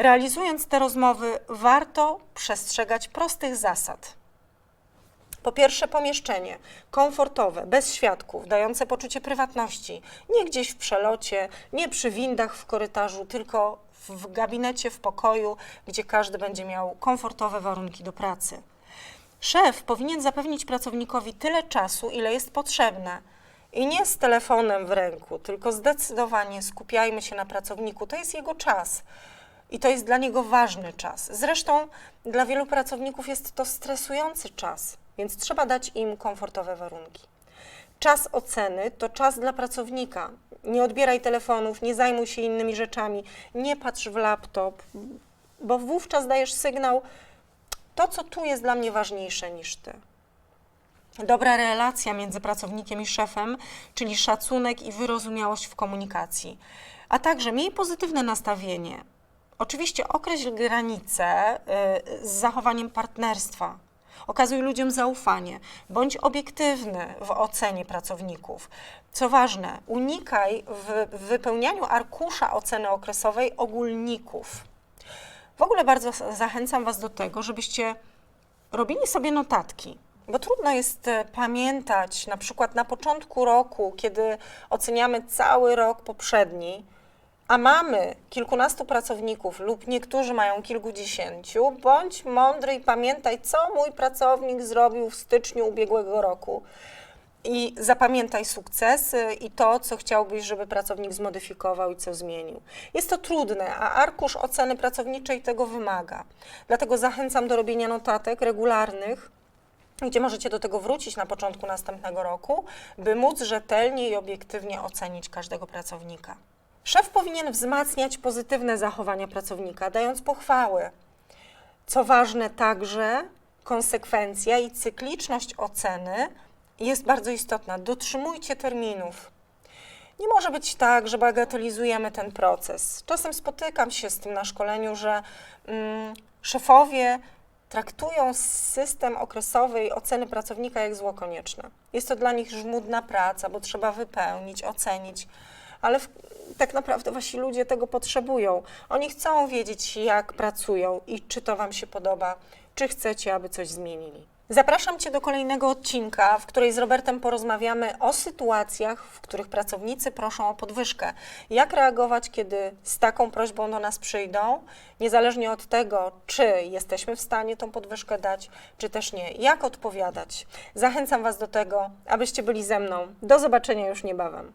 Realizując te rozmowy, warto przestrzegać prostych zasad. Po pierwsze, pomieszczenie komfortowe, bez świadków, dające poczucie prywatności. Nie gdzieś w przelocie, nie przy windach w korytarzu, tylko w gabinecie, w pokoju, gdzie każdy będzie miał komfortowe warunki do pracy. Szef powinien zapewnić pracownikowi tyle czasu, ile jest potrzebne. I nie z telefonem w ręku, tylko zdecydowanie skupiajmy się na pracowniku. To jest jego czas. I to jest dla niego ważny czas. Zresztą dla wielu pracowników jest to stresujący czas, więc trzeba dać im komfortowe warunki. Czas oceny to czas dla pracownika. Nie odbieraj telefonów, nie zajmuj się innymi rzeczami, nie patrz w laptop, bo wówczas dajesz sygnał, to co tu jest dla mnie ważniejsze niż ty. Dobra relacja między pracownikiem i szefem, czyli szacunek i wyrozumiałość w komunikacji, a także miej pozytywne nastawienie. Oczywiście określ granice y, z zachowaniem partnerstwa. Okazuj ludziom zaufanie, bądź obiektywny w ocenie pracowników. Co ważne, unikaj w wypełnianiu arkusza oceny okresowej ogólników. W ogóle bardzo zachęcam Was do tego, żebyście robili sobie notatki, bo trudno jest e, pamiętać na przykład na początku roku, kiedy oceniamy cały rok poprzedni, a mamy kilkunastu pracowników lub niektórzy mają kilkudziesięciu, bądź mądry i pamiętaj, co mój pracownik zrobił w styczniu ubiegłego roku. I zapamiętaj sukcesy i to, co chciałbyś, żeby pracownik zmodyfikował i co zmienił. Jest to trudne, a arkusz oceny pracowniczej tego wymaga. Dlatego zachęcam do robienia notatek regularnych, gdzie możecie do tego wrócić na początku następnego roku, by móc rzetelnie i obiektywnie ocenić każdego pracownika. Szef powinien wzmacniać pozytywne zachowania pracownika, dając pochwały. Co ważne, także konsekwencja i cykliczność oceny jest bardzo istotna. Dotrzymujcie terminów. Nie może być tak, że bagatelizujemy ten proces. Czasem spotykam się z tym na szkoleniu, że mm, szefowie traktują system okresowej oceny pracownika jak zło konieczne. Jest to dla nich żmudna praca, bo trzeba wypełnić, ocenić, ale w, tak naprawdę wasi ludzie tego potrzebują. Oni chcą wiedzieć, jak pracują i czy to wam się podoba, czy chcecie, aby coś zmienili. Zapraszam Cię do kolejnego odcinka, w której z Robertem porozmawiamy o sytuacjach, w których pracownicy proszą o podwyżkę. Jak reagować, kiedy z taką prośbą do nas przyjdą, niezależnie od tego, czy jesteśmy w stanie tą podwyżkę dać, czy też nie. Jak odpowiadać? Zachęcam Was do tego, abyście byli ze mną. Do zobaczenia już niebawem.